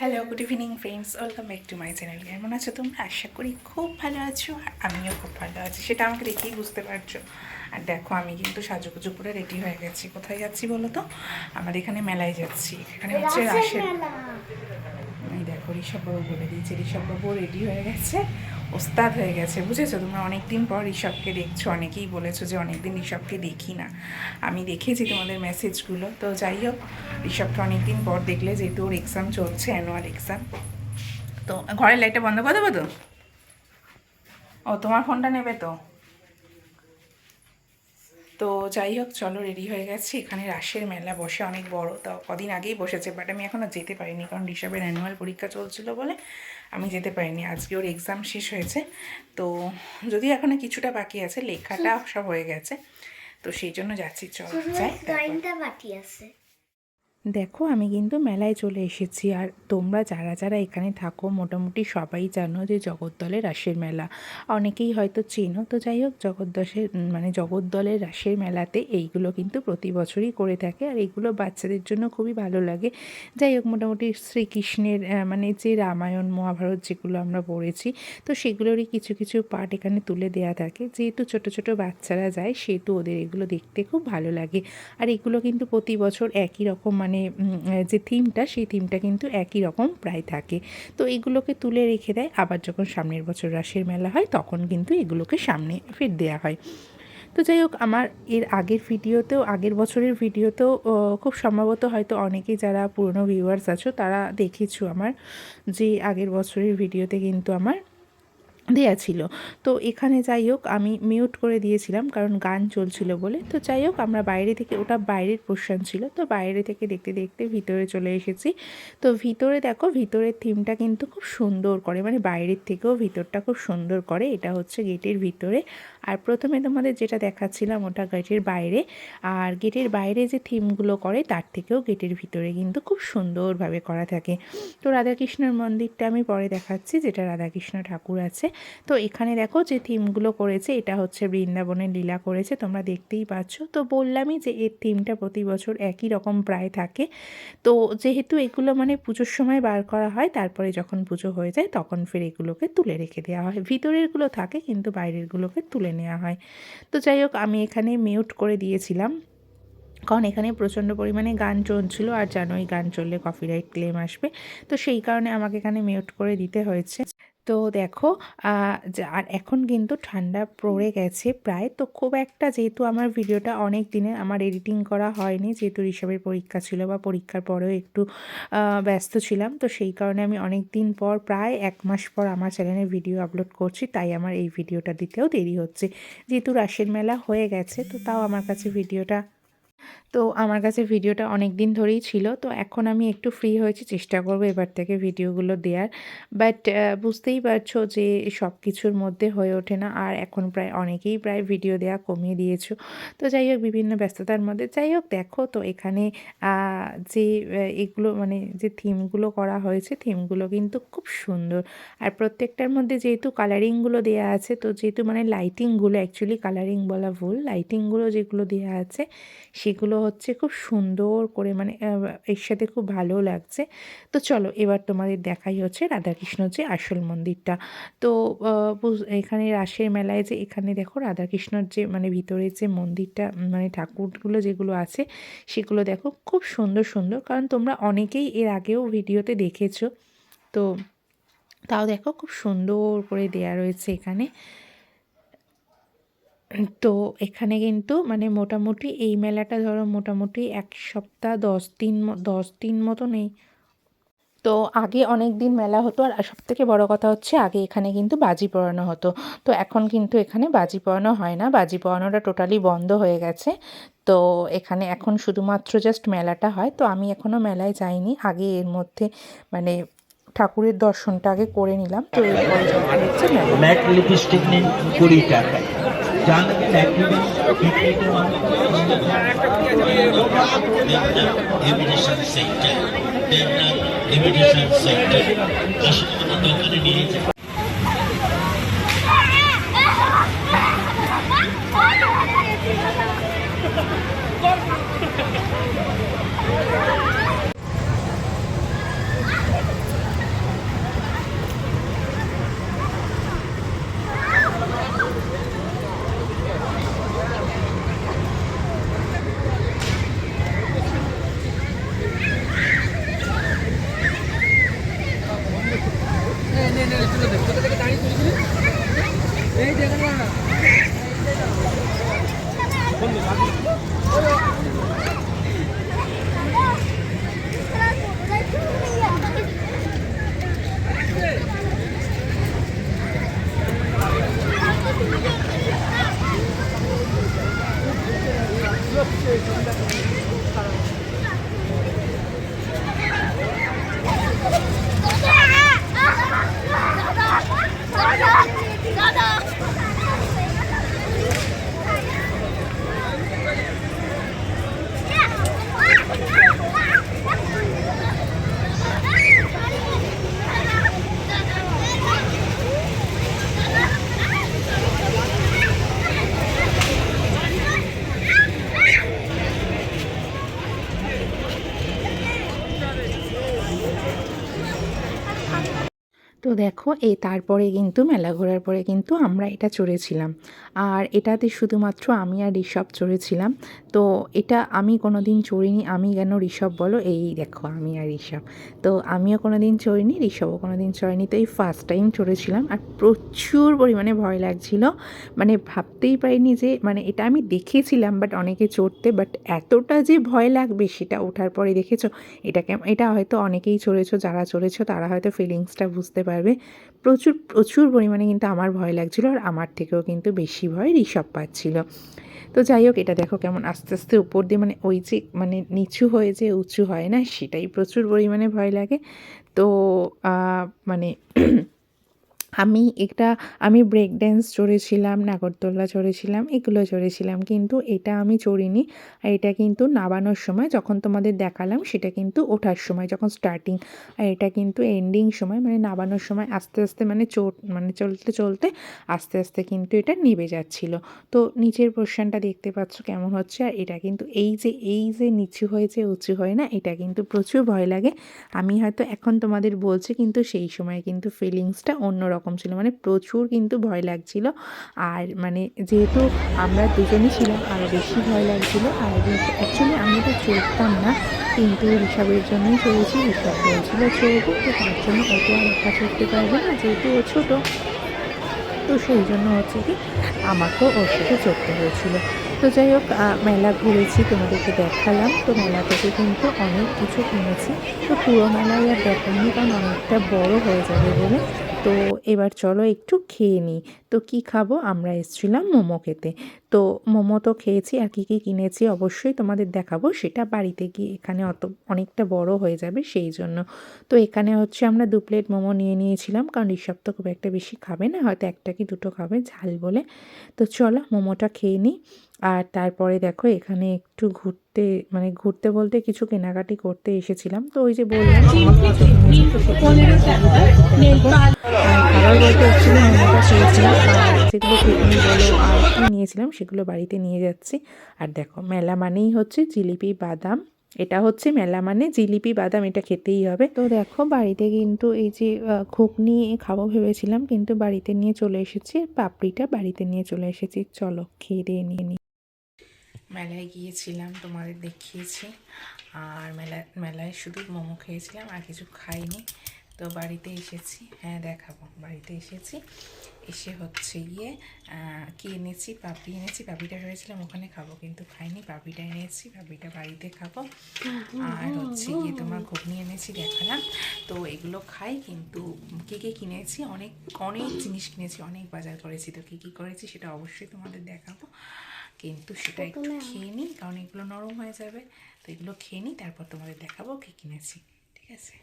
Hello good evening friends welcome back to my channel কেমন আছো তোমরা? আশা করি খুব ভালো আছো আর আমিও খুব ভালো আছি। সেটা আমাকে দেখেই বুঝতে পারছ। আর দেখো আমি কিন্তু সাজুগুজু করে রেডি হয়ে গেছি। কোথায় যাচ্ছি বলো তো? আমার এখানে মেলায় যাচ্ছি। এখানে হচ্ছে রাশের এই দেখো ঋষভবাবু বলে দিয়েছে। ঋষভ বাবু রেডি হয়ে গেছে। ওস্তাদ হয়ে গেছে, বুঝেছ? তোমরা অনেক দিন পর ঋষভকে দেখছ, অনেকেই বলেছ যে অনেক দিন ঋষভকে দেখি না। আমি দেখেছি তোমাদের মেসেজগুলো তো যাই হোক ঋষভকে অনেক দিন পর দেখলে যেহেতু ওর এক্সাম চলছে অ্যানুয়াল এক্সাম তো ঘরের লাইটটা বন্ধ করে দেবো তো? ও, তোমার ফোনটা নেবে তো? তো যাই হোক, চলো রেডি হয়ে গেছি। এখানে রাশের মেলা বসে অনেক বড়। তো কদিন আগেই বসেছে বাট আমি এখনও যেতে পারিনি, কারণ ঋষভের অ্যানুয়াল পরীক্ষা চলছিল বলে। আমি যেতে পারিনি আজকে ওর এক্সাম শেষ হয়েছে। তো যদি এখনও কিছুটা বাকি আছে লেখাটা সব হয়ে গেছে। তো সেই জন্য যাচ্ছি চল যাই বাকি আছে। দেখো, আমি কিন্তু মেলায় চলে এসেছি। আর তোমরা যারা যারা এখানে থাকো, মোটামুটি সবাই জানো যে জগদ্দলের রাসের মেলা। অনেকেই হয়তো চেনো, তো যাই হোক, জগদ্দশের মানে জগদ্দলের রাসের মেলাতে এইগুলো কিন্তু প্রতি বছরই করে থাকে। আর এইগুলো বাচ্চাদের জন্য খুবই ভালো লাগে। যাই হোক, মোটামুটি শ্রীকৃষ্ণের মানে যে রামায়ণ, মহাভারত যেগুলো আমরা পড়েছি, তো সেগুলোরই কিছু কিছু পার্ট এখানে তুলে দেওয়া থাকে। যেহেতু ছোট ছোট বাচ্চারা যায়, সেহেতু ওদের এগুলো দেখতে খুব ভালো লাগে। আর এগুলো কিন্তু প্রতি বছর একই রকম মানে উম, যে থিমটা সেই থিমটা কিন্তু একই রকম প্রায় থাকে। তো এগুলোকে তুলে রেখে দেয়। আবার যখন সামনের বছর রাসের মেলা হয় তখন কিন্তু এগুলোকে সামনে ফের দেওয়া হয়। তো যাই হোক আমার এর আগের ভিডিওতেও আগের বছরের ভিডিওতেও খুব সম্ভবত হয়তো অনেকেই যারা পুরনো ভিউয়ার্স আছো তারা দেখেছ আমার যে আগের বছরের ভিডিওতে কিন্তু আমার দেয়া ছিল। তো এখানে যাই হোক আমি মিউট করে দিয়েছিলাম কারণ গান চলছিল বলে। তো যাই হোক আমরা বাইরে থেকে, ওটা বাইরের পোর্শন ছিল। তো বাইরে থেকে দেখতে দেখতে ভিতরে চলে এসেছি। তো ভিতরে দেখো, ভিতরের থিমটা কিন্তু খুব সুন্দর করে মানে বাইরের থেকেও ভিতরটা খুব সুন্দর করে। এটা হচ্ছে গেটের ভিতরে। আর প্রথমে তোমাদের যেটা দেখাচ্ছিলাম, ওটা গেটের বাইরে। আর গেটের বাইরে যে থিমগুলো করে, তার থেকেও গেটের ভিতরে কিন্তু খুব সুন্দরভাবে করা থাকে। তো রাধাকৃষ্ণের মন্দিরটা আমি পরে দেখাচ্ছি, যেটা রাধাকৃষ্ণ ঠাকুর আছে। তো এখানে দেখো যে থিমগুলো করেছে, এটা হচ্ছে বৃন্দাবনের লীলা করেছে, তোমরা দেখতেই পাচ্ছ। তো বললামই যে এর থিমটা প্রতি বছর একই রকম প্রায় থাকে। তো যেহেতু এগুলো মানে পুজোর সময় বার করা হয়, তারপরে যখন পুজো হয়ে যায়, তখন ফের এগুলোকে তুলে রেখে দেওয়া হয়। ভিতরেরগুলো থাকে, কিন্তু বাইরেরগুলোকে তুলে নেওয়া হয়। তো যাই হোক, আমি এখানে মিউট করে দিয়েছিলাম। কারণ এখানে প্রচণ্ড পরিমাণে গান চলছিল, আর জানোই গান চললে কপিরাইট ক্লেম আসবে। তো সেই কারণে আমাকে এখানে মিউট করে দিতে হয়েছে। তো দেখো আর এখন কিন্তু ঠান্ডা পড়ে গেছে প্রায়। তো খুব একটা যেহেতু আমার ভিডিওটা অনেক দিনে আমার এডিটিং করা হয়নি, যেহেতু ঋষভের পরীক্ষা ছিল বা পরীক্ষার পরেও একটু ব্যস্ত ছিলাম, তো সেই কারণে আমি অনেক দিন পর, প্রায় এক মাস পর আমার চ্যানেলে ভিডিও আপলোড করছি, তাই আমার এই ভিডিওটা দিতেও দেরি হচ্ছে। যেহেতু রাসের মেলা হয়ে গেছে, তো তাও আমার কাছে ভিডিওটা তো আমার কাছে ভিডিওটা অনেক দিন ধরেই ছিল, তো এখন আমি একটু ফ্রি হয়েছি, চেষ্টা করব এবার থেকে ভিডিওগুলো দেওয়ার বাট বুঝতেই পারছ যে সব কিছুর মধ্যে হয়ে ওঠে না, আর এখন প্রায় অনেকেই প্রায় ভিডিও দেওয়া কমিয়ে দিয়েছ। তো যাই হোক, বিভিন্ন ব্যস্ততার মধ্যে। যাই হোক, দেখো তো এখানে যে এগুলো মানে যে থিমগুলো করা হয়েছে থিমগুলো কিন্তু খুব সুন্দর। আর প্রত্যেকটার মধ্যে যেহেতু কালারিংগুলো দেওয়া আছে, তো যেহেতু মানে লাইটিংগুলো অ্যাকচুয়ালি কালারিং বলা ভুল লাইটিংগুলো যেগুলো দেওয়া আছে সেগুলো হচ্ছে খুব সুন্দর করে মানে এর সাথে খুব ভালো লাগছে। তো চলো এবার তোমাদের দেখাই হচ্ছে রাধাকৃষ্ণ যে আসল মন্দিরটা। তো এখানে রাসের মেলায় যে এখানে দেখো রাধাকৃষ্ণর যে মানে ভিতরে যে মন্দিরটা মানে ঠাকুরগুলো যেগুলো আছে, সেগুলো দেখো খুব সুন্দর সুন্দর। কারণ তোমরা অনেকেই এর আগেও ভিডিওতে দেখেছ। তো তাও দেখো খুব সুন্দর করে দেয়া রয়েছে এখানে। তো এখানে কিন্তু মানে মোটামুটি এই মেলাটা ধরো মোটামুটি এক সপ্তাহ, দশ দিন দশ দিন মতো নেই তো আগে অনেক দিন মেলা হতো আর সব থেকে বড় কথা হচ্ছে আগে এখানে কিন্তু বাজি পোড়ানো হতো। তো এখন কিন্তু এখানে বাজি পোড়ানো হয় না, বাজি পোড়ানোটা টোটালি বন্ধ হয়ে গেছে। তো এখানে এখন শুধুমাত্র জাস্ট মেলাটা হয়। তো আমি এখনও মেলায় যাইনি, আগে এর মধ্যে মানে ঠাকুরের দর্শনটা আগে করে নিলাম। তো এরপরে হচ্ছে মেলা জানবেন lipstick imitation centre Debnath imitation centre আসলে দোকানে নিয়ে Look, তো দেখো, এই তারপরে কিন্তু, মেলা ঘোরার পরে কিন্তু আমরা এটা চড়েছিলাম। আর এটাতে শুধুমাত্র আমি আর ঋষভ চড়েছিলাম। তো এটা আমি কোনো দিন চড়িনি, আমি কেন ঋষভ বলো? এই দেখো, আমি আর ঋষভ। তো আমিও কোনো দিন চড়িনি, ঋষভও কোনো দিন চড়েনি। তো এই ফার্স্ট টাইম চড়েছিলাম আর প্রচুর পরিমাণে ভয় লাগছিল। মানে ভাবতেই পারিনি যে মানে এটা আমি দেখেছিলাম বাট অনেকে চড়তে বাট এতটা যে ভয় লাগবে সেটা ওঠার পরে দেখেছ? এটাকে এটা হয়তো অনেকেই চড়েছো, যারা চড়েছো, তারা হয়তো ফিলিংসটা বুঝতে পারবে। প্রচুর প্রচুর পরিমাণে কিন্তু আমার ভয় লাগছিল আর আমার থেকেও কিন্তু বেশি ভয় ঋষভ পাচ্ছিল। তো যাই হোক, এটা দেখো কেমন আস্তে আস্তে উপর দিয়ে মানে ওই যে মানে নিচু হয়ে যে উঁচু হয় না, সেটাই প্রচুর পরিমাণে ভয় লাগে। তো মানে আমি এটা, আমি ব্রেক ড্যান্স চড়েছিলাম নাগরদোল্লা চড়েছিলাম, এগুলো চড়েছিলাম, কিন্তু এটা আমি চড়িনি। আর এটা কিন্তু নামানোর সময় যখন তোমাদের দেখালাম, সেটা কিন্তু ওঠার সময়, যখন স্টার্টিং আর এটা কিন্তু এন্ডিং সময় মানে নামানোর সময় আস্তে আস্তে মানে চোট মানে চলতে চলতে আস্তে আস্তে কিন্তু এটা নিভে যাচ্ছিল। তো নিচের পোর্শনটা দেখতে পাচ্ছ কেমন হচ্ছে, আর এটা কিন্তু এই যে এই যে নিচু হয়েছে, উঁচু হয় না, এটা কিন্তু প্রচুর ভয় লাগে। আমি হয়তো এখন তোমাদের বলছি, কিন্তু সেই সময় কিন্তু ফিলিংসটা অন্যরকম ছিল। মানে প্রচুর কিন্তু ভয় লাগছিল। আর মানে যেহেতু আমরা দুজনই ছিলাম আরও বেশি ভয় লাগছিল। আর অ্যাকচুয়ালি আমি তো চড়তাম না, কিন্তু ঋষভের জন্যই চড়েছি। ঋষভ বলছিল, চড়বো। তো তার জন্য অত আর একা চড়তে পারবে না, যেহেতু ও ছোটো। তো সেই জন্য হচ্ছে কি, আমাকেও ওর সাথে চড়তে হয়েছিল। তো যাই হোক মেলা ঘুরেছি, তোমাদেরকে দেখালাম। তো মেলা থেকে কিন্তু অনেক কিছু কিনেছি। তো পুরো মেলায় আর দেখাইনি, কারণ অনেকটা বড় হয়ে যাবে বলে। তো এবার চলো একটু খেয়ে নিই। তো কি খাব? আমরা এসেছিলাম মোমো খেতে। তো মোমো তো খেয়েছি আর কী কী কিনেছি অবশ্যই তোমাদের দেখাবো। সেটা বাড়িতে গিয়ে এখানে অত অনেকটা বড় হয়ে যাবে সেই জন্য। তো এখানে হচ্ছে আমরা দু প্লেট মোমো নিয়ে নিয়েছিলাম। কারণ ঋষভ তো খুব একটা বেশি খাবে না। হয়তো একটা কি দুটো খাবে ঝাল বলে। তো চলো মোমোটা খেয়ে নিই। আর তারপরে দেখো এখানে একটু ঘুরতে মানে ঘুরতে বলতে কিছু কেনাকাটি করতে এসেছিলাম। তো ওই যে বললাম খাবার বলতে মোমোটা খেয়েছিলাম যেগুলো পিকনিক বলো আর নিয়েছিলাম, সেগুলো বাড়িতে নিয়ে যাচ্ছি। আর দেখো, মেলা মানেই হচ্ছে জিলিপি, বাদাম। এটা হচ্ছে মেলা মানে জিলিপি, বাদাম, এটা খেতেই হবে। তো দেখো, বাড়িতে কিন্তু এই যে ঘুগনি খাব ভেবেছিলাম, কিন্তু বাড়িতে নিয়ে চলে এসেছি। পাপড়িটা বাড়িতে নিয়ে চলে এসেছি। চলো, খেয়ে দিয়ে নিয়ে নিই মেলায় গিয়েছিলাম, তোমাদের দেখিয়েছি। আর মেলা, মেলায় শুধু মোমো খেয়েছিলাম, আর কিছু খাইনি। তো বাড়িতে এসেছি। হ্যাঁ দেখাবো। বাড়িতে এসেছি। এসে হচ্ছে গিয়ে কি এনেছি? পাপড়ি এনেছি। পাপড়িটা ভেবেছিলাম ওখানে খাব কিন্তু খাইনি। পাপড়িটা এনেছি পাপড়িটা বাড়িতে খাব। আর হচ্ছে গিয়ে তোমার ঘুগনি এনেছি দেখালাম। তো এগুলো খাই কিন্তু কী কী কিনেছি? অনেক অনেক জিনিস কিনেছি অনেক বাজার করেছি। তো কী কী করেছি সেটা অবশ্যই তোমাদের দেখাবো। কিন্তু সেটা একটু খেয়ে নিই কারণ এগুলো নরম হয়ে যাবে। তো এগুলো খেয়ে নিই তারপর তোমাদের দেখাবো কী কিনেছি। ঠিক আছে?